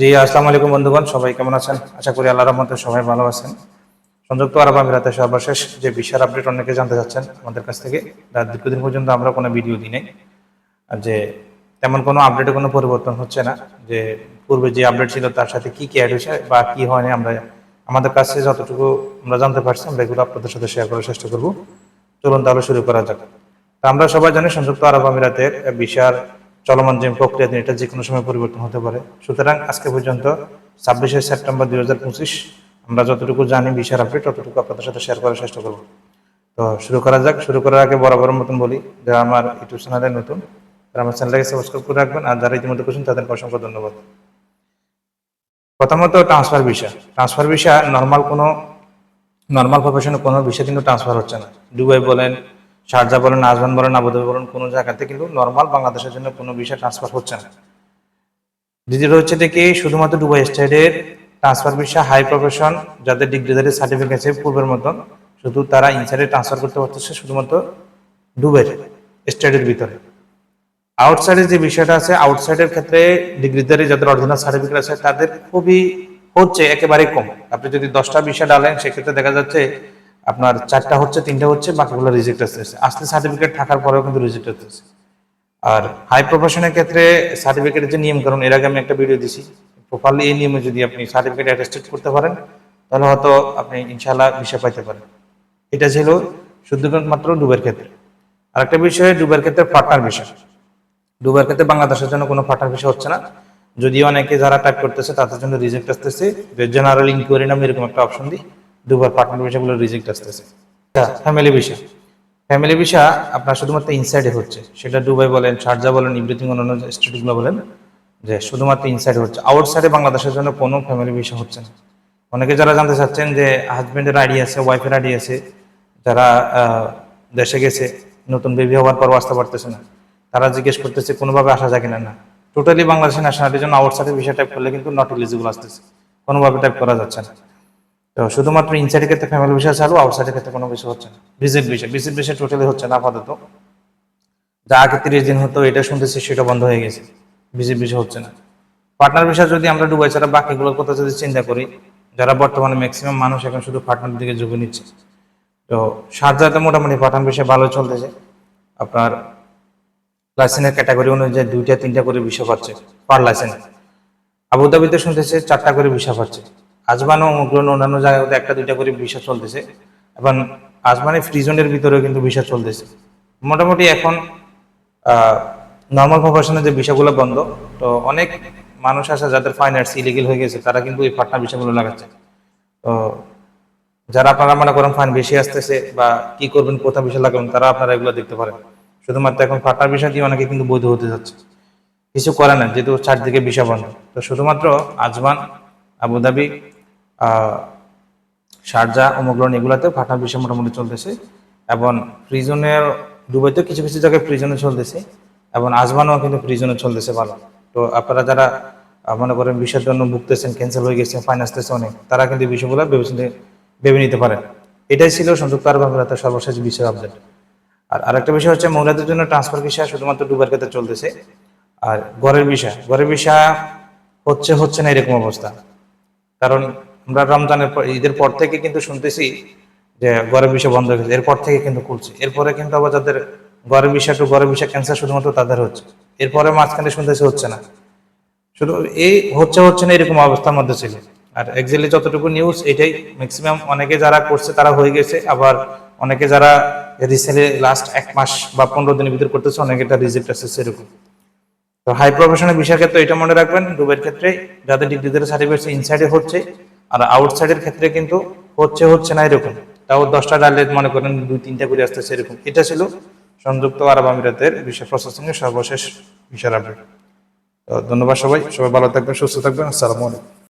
জি, আসসালামু আলাইকুম বন্ধুগণ, সবাই কেমন আছেন? আশা করি আল্লাহর রহমতে সবাই ভালো আছেন। সংযুক্ত আরব আমিরাতে সর্বশেষ যে বিশ্বের আপডেট অনেকে জানতে চাচ্ছেন, আমাদের কাছ থেকে তার দীর্ঘদিন পর্যন্ত আমরা কোনো ভিডিও দিই নাই। যে তেমন কোনো আপডেটে কোনো পরিবর্তন হচ্ছে না, যে পূর্বে যে আপডেট ছিল তার সাথে কি কি অ্যাড হয়েছে বা কি হয়নি, আমরা আমাদের কাছে যতটুকু আমরা জানতে পারছি, আমরা এগুলো আপনাদের সাথে শেয়ার করার চেষ্টা করব। চলুন তাহলে শুরু করা যাক। আমরা সবাই জানি, সংযুক্ত আরব আমিরাতের বিশাল চলমান যে প্রক্রিয়া, এটা যে কোনো সময় পরিবর্তন হতে পারে। সুতরাং আজকে পর্যন্ত ছাব্বিশে সেপ্টেম্বর দুই হাজার পঁচিশ, আমরা যতটুকু জানি বিশাল আপডেট ততটুকু আপনাদের সাথে শেয়ার করার চেষ্টা করব। তো শুরু করা যাক। শুরু করার আগে বরাবর মতন বলি, যারা আমার ইউটিউব চ্যানেলে নতুন, তারা আমার চ্যানেলটাকে সাবস্ক্রাইব করে রাখবেন, আর যারা ইতিমধ্যে করছেন তাদেরকে অসংখ্য ধন্যবাদ। প্রথমত transfer visa transfer visa normal কোনো নর্মাল প্রফেশনে কোনো বিষয় কিন্তু ট্রান্সফার হচ্ছে না। দুবাই বলেন শারজা বলেন আজমান বলেন আবুধাবি বলেন, কোনো জায়গাতে কিন্তু নর্মাল বাংলাদেশের জন্য কোনো বিষয় ট্রান্সফার হচ্ছে না। দ্বিতীয়ত হচ্ছে দেখি শুধুমাত্র দুবাই স্টেটের ট্রান্সফার বিষয় হাই প্রফেশন যাদের ডিগ্রিধারী সার্টিফিকেট আছে পূর্বের মতন, শুধু তারা ইনসাইডে ট্রান্সফার করতে পারতেছে শুধুমাত্র দুবাইয়ের স্টেটের ভিতরে। আউটসাইডের যে বিষয়টা আছে আউটসাইডের ক্ষেত্রে ডিগ্রিধারী যাদের অরিজিনাল সার্টিফিকেট আছে, তাদের খুবই হচ্ছে একেবারে কম। আপনি যদি দশটা বিষয় ডালেন, সেক্ষেত্রে দেখা যাচ্ছে আপনার চারটা হচ্ছে, তিনটা হচ্ছে, বাকিগুলো রিজেক্ট আসতেছে আসতে সার্টিফিকেট থাকার পরেও কিন্তু রিজেক্ট আসতেছে আর হাই প্রফেশনের ক্ষেত্রে সার্টিফিকেটের যে নিয়মকরণ এর আগে আমি একটা ভিডিও দিছি। প্রপারলি এই নিয়মে যদি আপনি সার্টিফিকেট অ্যাটেস্টেড করতে পারেন, তাহলে হয়তো আপনি ইনশাল্লাহ বিষয় পাইতে পারেন। এটা ছিল শুধুমাত্র ডুবের ক্ষেত্রে। আরেকটা বিষয়, ডুবের ক্ষেত্রে পার্টনার বিষয়। ডুবের ক্ষেত্রে বাংলাদেশের জন্য কোনো পার্টনার বিষয় হচ্ছে না। যদিও অনেকে যারা টাইপ করতেছে, তাদের জন্য রিজেক্ট আসতেছে। জেনারেল ইনকোয়ারি নামে এরকম একটা অপশন দিই। দুবার পার্টনার বিষয়গুলো রিজেক্ট আসতেছে। ফ্যামিলি ভিসা ফ্যামিলি ভিসা আপনার শুধুমাত্র ইনসাইডে হচ্ছে। সেটা দুবাই বলেন, শারজা বলেন ইভরিথিং অন্যান্য স্টেটগুলো বলেন, যে শুধুমাত্র ইনসাইডে হচ্ছে। আউটসাইডে বাংলাদেশের জন্য কোনো ফ্যামিলি ভিসা হচ্ছে না। অনেকে যারা জানতে চাচ্ছেন যে হাজবেন্ডের আইডি আছে ওয়াইফের আইডি আছে, যারা দেশে গেছে, নতুন বেবি হওয়ার পর আসতে পারতেছে না, তারা জিজ্ঞেস করতেছে, কোনোভাবে আসা যায় কিনা না। টোটালি বাংলাদেশের ন্যাশনালিটির জন্য আউটসাইডে ভিসা টাইপ করলে কিন্তু নট এলিজিবল আসতেছে। কোনোভাবে টাইপ করা যাচ্ছে না। তো শুধুমাত্র ইনসাইডের ক্ষেত্রে ফ্যামিলি বিষয় চালু আউটসাইডের ক্ষেত্রে কোনো কিছু হচ্ছে না। ভিজিট বিষয় ভিজিট বিষয় টোটালি হচ্ছে না আপাতত। যা আগে তিরিশ দিন হতো, এটা শুনতেছি, সেটা বন্ধ হয়ে গেছে। ভিজিট বিষয় হচ্ছে না। পার্টনার বিষয় যদি আমরা ডুবাই ছাড়া বাকিগুলোর কথা যদি চিন্তা করি, যারা বর্তমানে ম্যাক্সিমাম মানুষ এখন শুধু পার্টনার দিকে ঝুঁকে নিচ্ছে। তো সারজাতে মোটামুটি পাঠান বিষয় ভালো চলতেছে। আপনার লাইসেন্সের ক্যাটাগরি অনুযায়ী দুইটা, তিনটা করে বিষয় পাচ্ছে পার লাইসেন্স আবুধাবিতে শুনতেছে চারটা করে ভিসা পাচ্ছে। আজমান ও অন্যান্য জায়গাতে একটা, দুইটা করে ভিসা চলতেছে। এবং আজমানে ফ্রি জোনের ভিতরেও কিন্তু ভিসা চলতেছে। মোটামুটি এখন নর্মাল প্রফেশনের যে ভিসাগুলো বন্ধ, তো অনেক মানুষ আছে যাদের ফাইন্যান্স ইলিগেল হয়ে গেছে, তারা কিন্তু এই পাটনা ভিসাগুলো লাগাচ্ছে। তো যারা আপনারা মনে করেন ফাইন বেশি আসতেছে বা কি করবেন, কোথা বিষয় লাগাবেন, তারা আপনারা এগুলো দেখতে পারেন। শুধুমাত্র এখন পাটনার বিষয় দিয়ে অনেকে কিন্তু বৈধ হতে যাচ্ছে। কিছু করে না, যেহেতু চারদিকে বিষয় বন্ধ। তো শুধুমাত্র আজমান আবুধাবি শারজা ওমগ্রহণ এগুলাতেও ফাটা বিষয় মোটামুটি চলতেছে। এবং প্রিজনের দুবাইতে কিছু কিছু জায়গায় প্রিজনে চলতেছে। এবং আজমানও কিন্তু প্রিজনে চলতেছে ভালো। তো আপনারা যারা মনে করেন বিষয়ের জন্য ভুগতেছেন ক্যান্সেল হয়ে গেছে ফাইন আসতেছে অনেক, তারা কিন্তু বিষয়গুলো বিবেচনা ভেবে নিতে পারেন। এটাই ছিল সংযুক্ত আরব আমিরাতের সর্বশেষ বিষয় আপডেট আর আরেকটা বিষয় হচ্ছে মহিলাদের জন্য ট্রান্সফার বিষয় শুধুমাত্র দুবার ক্ষেত্রে চলতেছে। আর ঘরের বিষয় ঘরের বিষয় হচ্ছে হচ্ছে না এরকম অবস্থা। কারণ আমরা রমজানের পর ঈদের পর থেকে কিন্তু শুনতেছি যে ঘরের বিষয় বন্ধ হয়ে গেছে। এরপর থেকে কিন্তু খুলছে। এরপরে কিন্তু আবার যাদের ঘরের বিষয় টু ঘরের বিষয় ক্যান্সার শুধুমাত্র তাদের হচ্ছে। এরপরে মাঝখানে শুনতেছি হচ্ছে না। শুধু এই হচ্ছে হচ্ছে না, এরকম অবস্থার মধ্যে ছিল। আর এক্সাক্টলি যতটুকু নিউজ এটাই ম্যাক্সিমাম অনেকে যারা করছে, তারা হয়ে গেছে। আবার অনেকে যারা রিসেন্টলি লাস্ট এক মাস বা পনেরো দিনের ভিতরে করতেছে, অনেকে এটা রিজেক্ট আসছে সেরকম। তো হাই প্রফেশনের বিষয়ের ক্ষেত্রে এটা মনে রাখবেন। ডুবের ক্ষেত্রে যাদের ডিগ্রিদের সার্টিফিকেট ইনসাইডে হচ্ছে। আর আউটসাইডের ক্ষেত্রে কিন্তু হচ্ছে হচ্ছে না এরকম। তাও দশটা ডালে মনে করেন দুই, তিনটা করে আসতেছে এরকম। এটা ছিল সংযুক্ত আরব আমিরাতের বিশ্ব প্রশাসনের সর্বশেষ বিষয় আপডেট তো ধন্যবাদ সবাই। সবাই ভালো থাকবেন, সুস্থ থাকবেন। আসসালামু আলাইকুম।